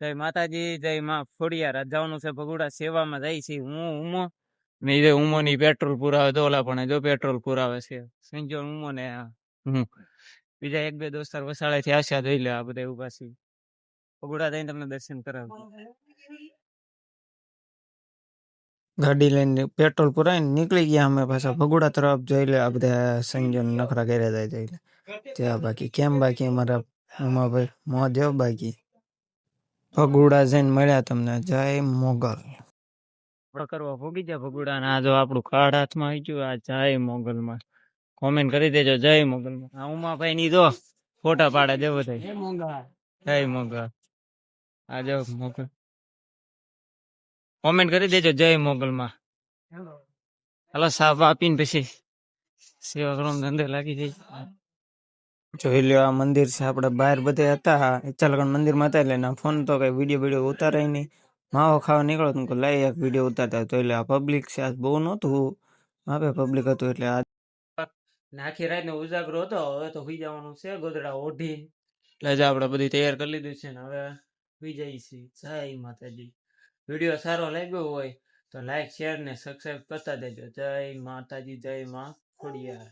जय माताजी जय मां फोड़िया राज जावनो छे भगौडा सेवा मा जाई छी हूं उमो ने इ दे उमो नी पेट्रोल पुरआवे तोला पणे जो पेट्रोल पुरआवे छे संगियो उमो ने बीजा एक-બે દોસ્તાર વસાળે થી આશા જોઈ લે આ બદે ઊભા છે પગોડા થઈ તમને દર્શન કરા ઘડી લઈને પેટ્રોલ પુરાઈ ને નીકળી ગયા અમે પાછા ભગૌડા તરફ જોઈ લે આ બદે સંગિયો નખરા કરે જાય જાય ત્યાં બાકી કેમ બાકી અમારા મોधव बाकी ભગુડા જઈને મળ્યા તમને જય મોગલ કરવા ભોગી જા ભગુડા આ જો આપણું કાર્ડ હાથમાં આવી ગયું આ જય મોગલ માં કોમેન્ટ કરી દેજો જય મોગલ માં આ ઉમાભાઈ ની જો ફોટા પાડા દેવો થઈ જય મોગલ આ જો મોગલ કોમેન્ટ કરી દેજો જય મોગલ માં હાલો સાફ આપીને પછી સેવા કરવા ધંધે લાગી જાય જો હેલવા મંદિર સે આપણે બહાર બધે હતા હે ચલગણ મંદિર માતા એટલે ના ફોન તો કઈ વિડિયો બઢો ઉતારઈ નઈ માવો ખાવ નીકળો તો લાય એક વિડિયો ઉતારતા તો એલા પબ્લિક સે બહુ નોતું હવે પબ્લિક હતો એટલે આજ નાખી રાત ને ઉજાગરો હતો હવે તો સુઈ જવાનું છે ગોદડા ઓઢી એટલે જા આપણે બધી તૈયાર કરી દીધી છે હવે બીજે છે જય માતાજી વિડિયો સારો લાગ્યો હોય તો લાઈક શેર ને સબ્સ્ક્રાઇબ કરતા દેજો જય માતાજી જય માં ખોડિયા